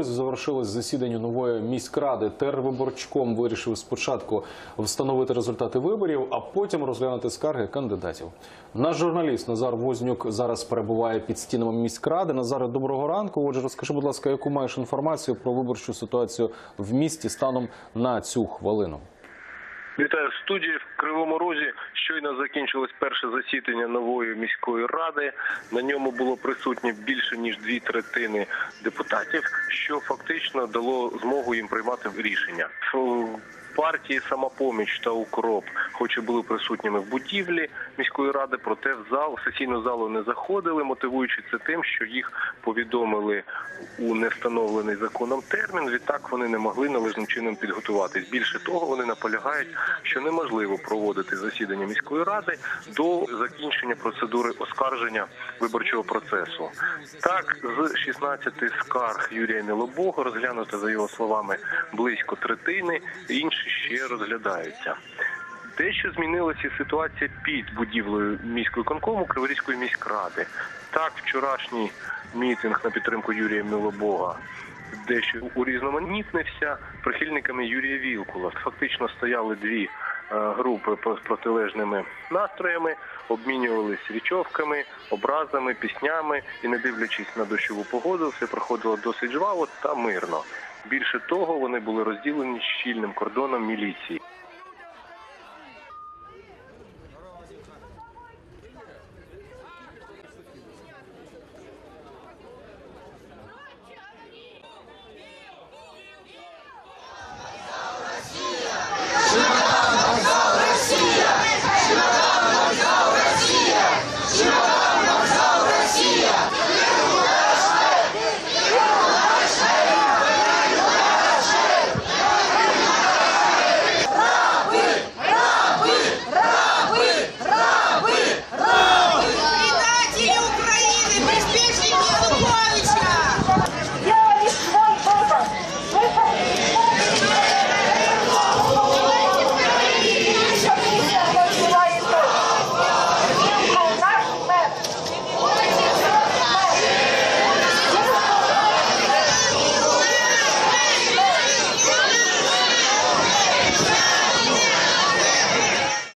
Розі завершилось засідання нової міськради. Тервиборчком вирішив спочатку встановити результати виборів, а потім розглянути скарги кандидатів. Наш журналіст Назар Вознюк зараз перебуває під стінами міськради. Назаре, доброго ранку. Отже, розкажи, будь ласка, яку маєш інформацію про виборчу ситуацію в місті станом на цю хвилину? Вітаю студії в Кривому Розі. Щойно закінчилось перше засідання нової міської ради. На ньому було присутні більше ніж дві третини депутатів, що фактично дало змогу їм приймати рішення. Партії самопоміч та укроп, хоч і були присутніми в будівлі міської ради, проте в зал сесійну залу не заходили, мотивуючи це тим, що їх повідомили у невстановлений законом термін. Відтак вони не могли належним чином підготуватись. Більше того, вони наполягають, що неможливо проводити засідання міської ради до закінчення процедури оскарження виборчого процесу. Так, з 16 скарг Юрія Мілобога розглянуто за його словами близько третини, інші ще розглядаються. Дещо змінилася ситуація під будівлею міської конкому Криворізької міськради. Так, вчорашній мітинг на підтримку Юрія Милобога дещо урізноманітнився прихильниками Юрія Вілкула. Фактично стояли дві е, групи з протилежними настроями, обмінювалися річовками, образами, піснями і, не дивлячись на дощову погоду, все проходило досить жваво та мирно. Більше того, вони були розділені щільним кордоном міліції.